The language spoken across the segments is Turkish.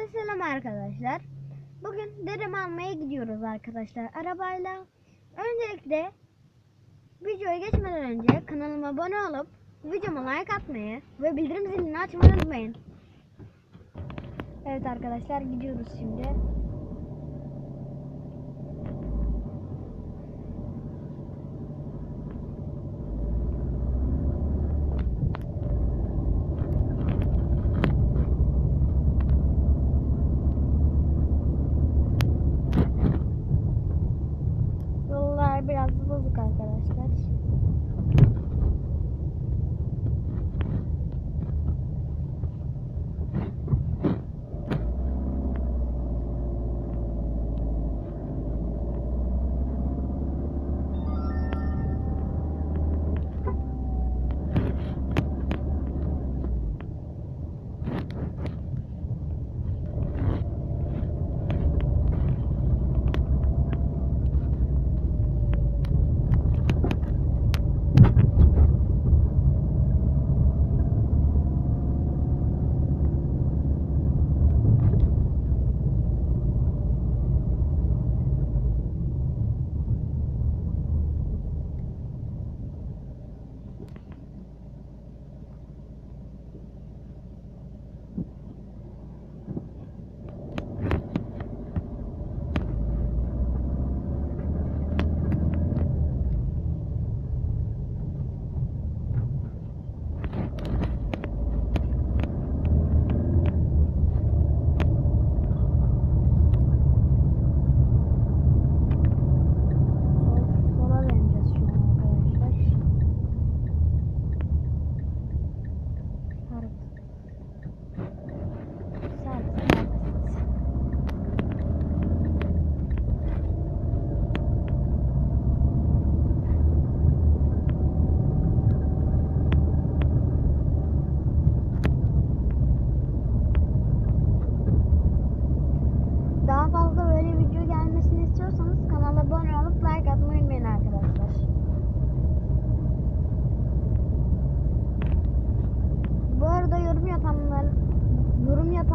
Herkese selam arkadaşlar. Bugün derim almaya gidiyoruz arkadaşlar arabayla. Öncelikle videoya geçmeden önce kanalıma abone olup videoma like atmayı ve bildirim zilini açmayı unutmayın. Evet arkadaşlar gidiyoruz şimdi.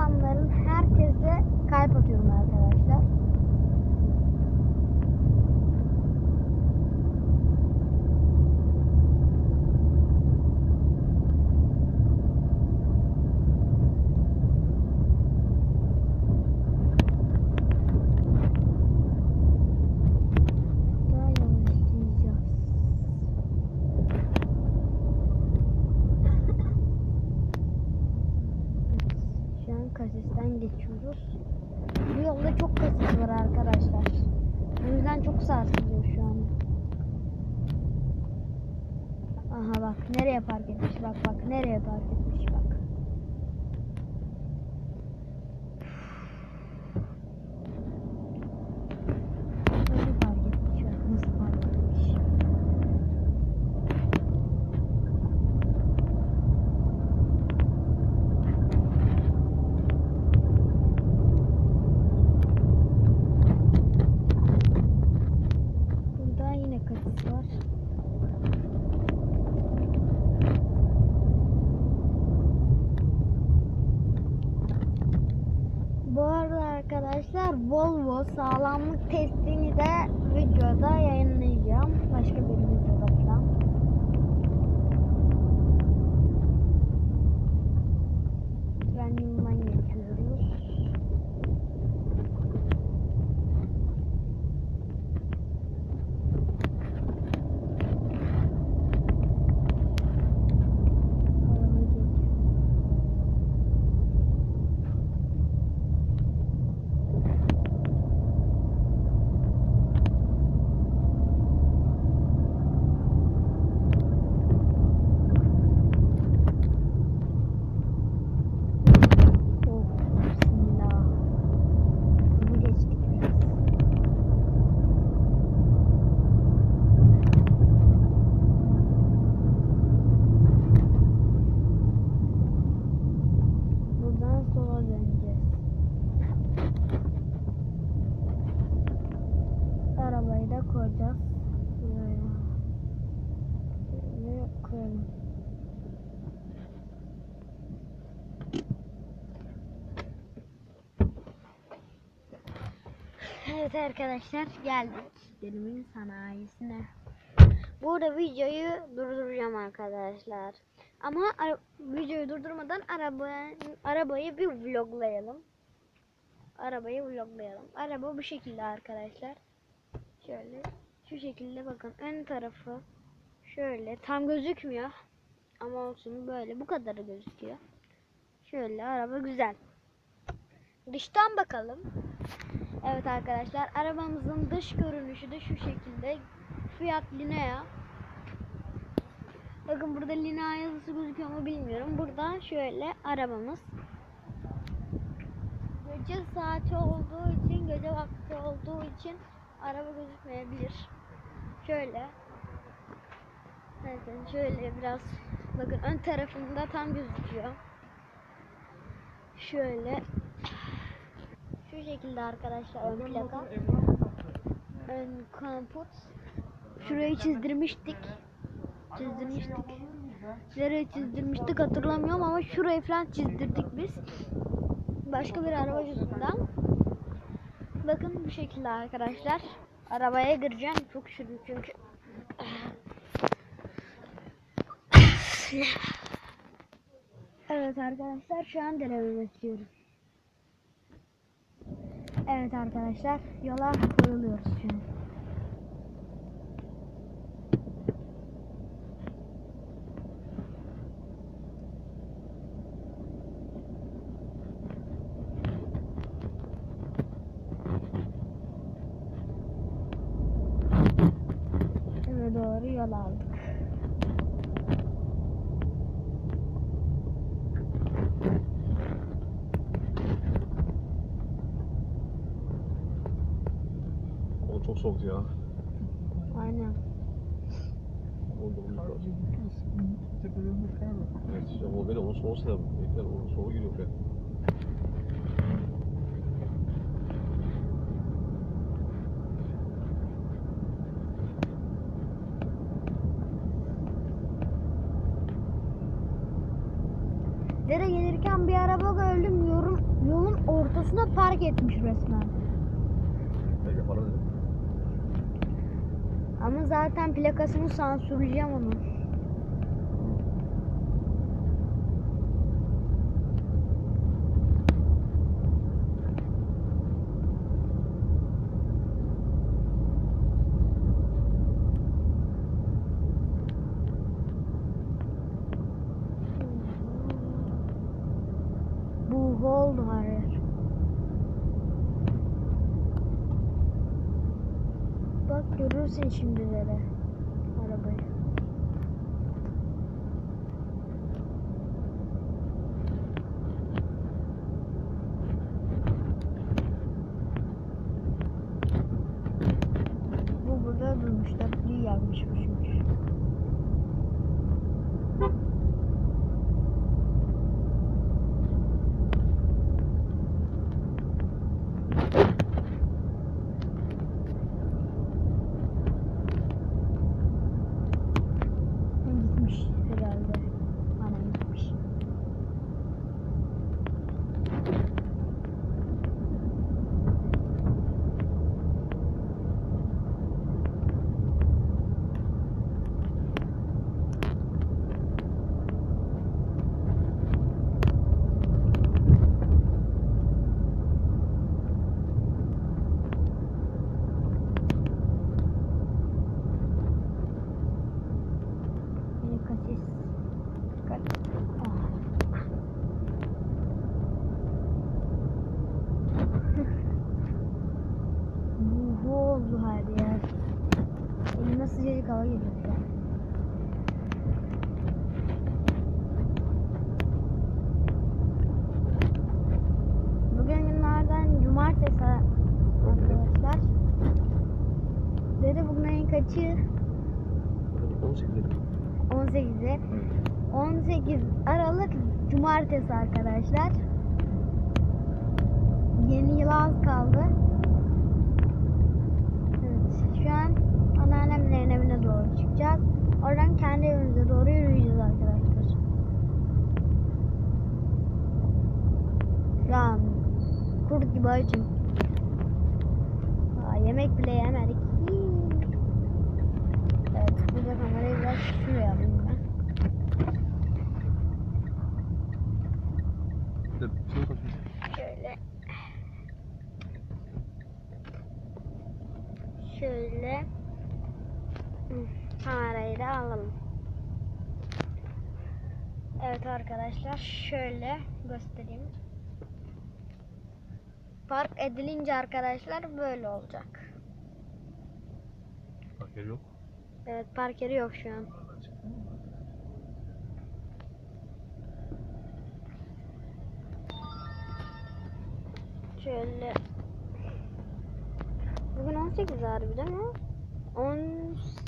olanların herkese kalp atıyorum arkadaşlar. Volvo sağlamlık testini de videoda yayınlayacağım. Başka bir videoda. Arkadaşlar geldik derimin sanayisine. Burada videoyu durduracağım arkadaşlar. Ama videoyu durdurmadan araba arabayı bir vloglayalım. Arabayı vloglayalım. Araba bu şekilde arkadaşlar. Şöyle şu şekilde bakın ön tarafı şöyle tam gözükmüyor. Ama olsun böyle bu kadarı gözüküyor. Şöyle araba güzel. Dıştan bakalım. Evet arkadaşlar arabamızın dış görünüşü de şu şekilde. Fiat Linea. Bakın burada Linea yazısı gözüküyor mu bilmiyorum. Burada şöyle arabamız. Gece saati olduğu için, gece vakti olduğu için araba gözükmeyebilir. Şöyle. Bakın şöyle biraz bakın ön tarafında tam gözüküyor. Şöyle şu şekilde arkadaşlar ön plaka. Ön kamput. Şurayı çizdirmiştik. Çizdirmiştik. Nereye çizdirmiştik hatırlamıyorum ama şurayı falan çizdirdik biz. Başka bir araba yüzünden. Bakın bu şekilde arkadaşlar. Arabaya gireceğim. Çok üşüdüm çünkü. Evet arkadaşlar şu an deneme bekliyoruz. Evet arkadaşlar yola koyuluyoruz an. Eve doğru yol aldık. O çok soğuk ya. Aynen. Oldu lazım. Evet işte o böyle onun soğuğu bekler onun soğuğu giriyor be. Dere gelirken bir araba gördüm yolun, yolun ortasına park etmiş resmen. Belki para dedim. Ama zaten plakasını sansürleyeceğim onu. Bu oldu her görürsün şimdi dere arabayı. Bu burada durmuşlar. Bir yakmışmışmış. Oldu her yer. Elime sıcacık hava geliyor. Bugün günlerden cumartesi arkadaşlar. Dedi bugün ayın kaçı? 18 dedim. 18'i. 18 Aralık Cumartesi arkadaşlar. Yeni yıl az kaldı. Evet, şu an anneannemlerin evine doğru çıkacağız. Oradan kendi evimize doğru yürüyeceğiz arkadaşlar. Şu an kurt gibi açım. yemek bile yemedik. Evet, burada kamerayı biraz şuraya alayım ben. Şöyle. Şöyle. Kamerayı da alalım. Evet arkadaşlar şöyle göstereyim. Park edilince arkadaşlar böyle olacak. Bak yer yok. Evet park yeri yok şu an. Şöyle. Bugün 18 harbiden mi? 18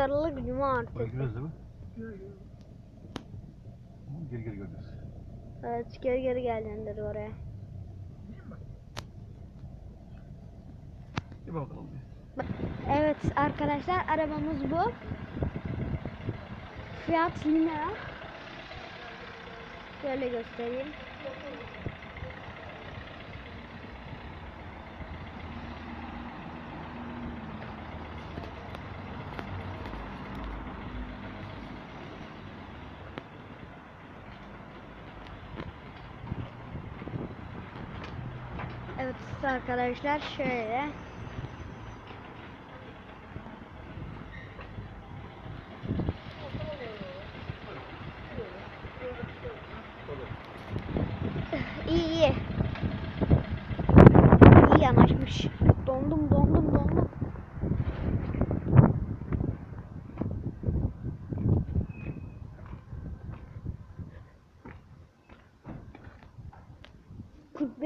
Aralık Oraya Cumartesi. gireriz değil mi? Tamam, Geri geri göreceğiz. Evet geri geri dedi oraya. Bir bakalım. Evet arkadaşlar arabamız bu. Fiat Linea. Şöyle göstereyim. Evet arkadaşlar şöyle.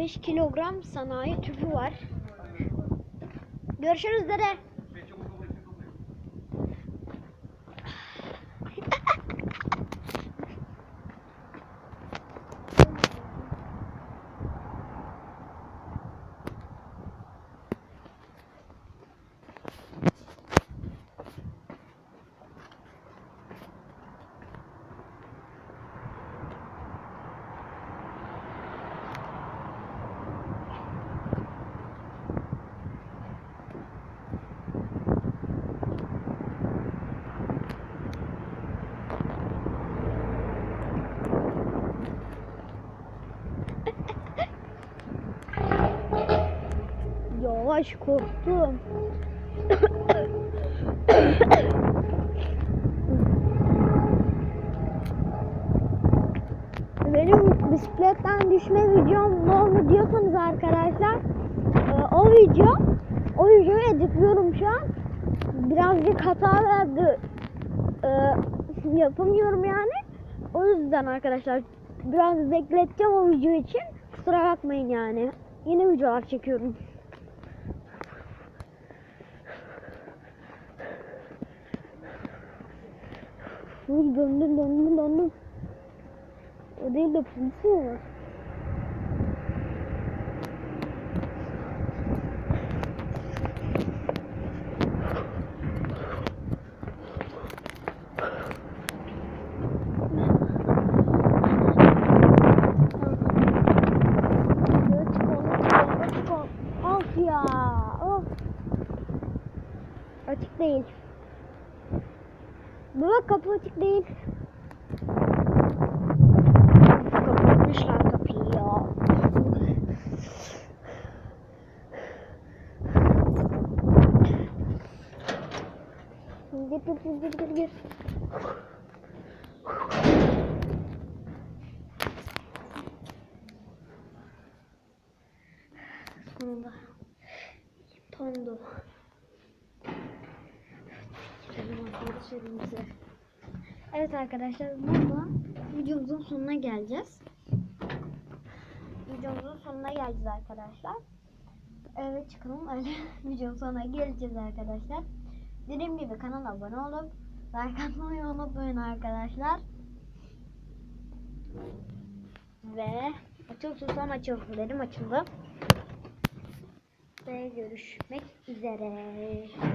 ...45 kilogram sanayi tüpü var. Görüşürüz dede. Yavaş korktum. Benim bisikletten düşme videom ne oldu diyorsanız arkadaşlar e, o video o videoyu editliyorum şu an. Birazcık hata verdi. E, yapamıyorum yani. O yüzden arkadaşlar biraz bekleteceğim o video için. Kusura bakmayın yani. Yeni videolar çekiyorum Uy döndüm döndüm döndüm. O değil de polis mi var? Evet arkadaşlar burada videomuzun sonuna geleceğiz. Videomuzun sonuna geleceğiz arkadaşlar. Evet çıkalım öyle videonun sonuna geleceğiz arkadaşlar. Dediğim gibi kanala abone olup like atmayı unutmayın arkadaşlar. Ve açıl susam açıl dedim açıldı. Ve görüşmek üzere.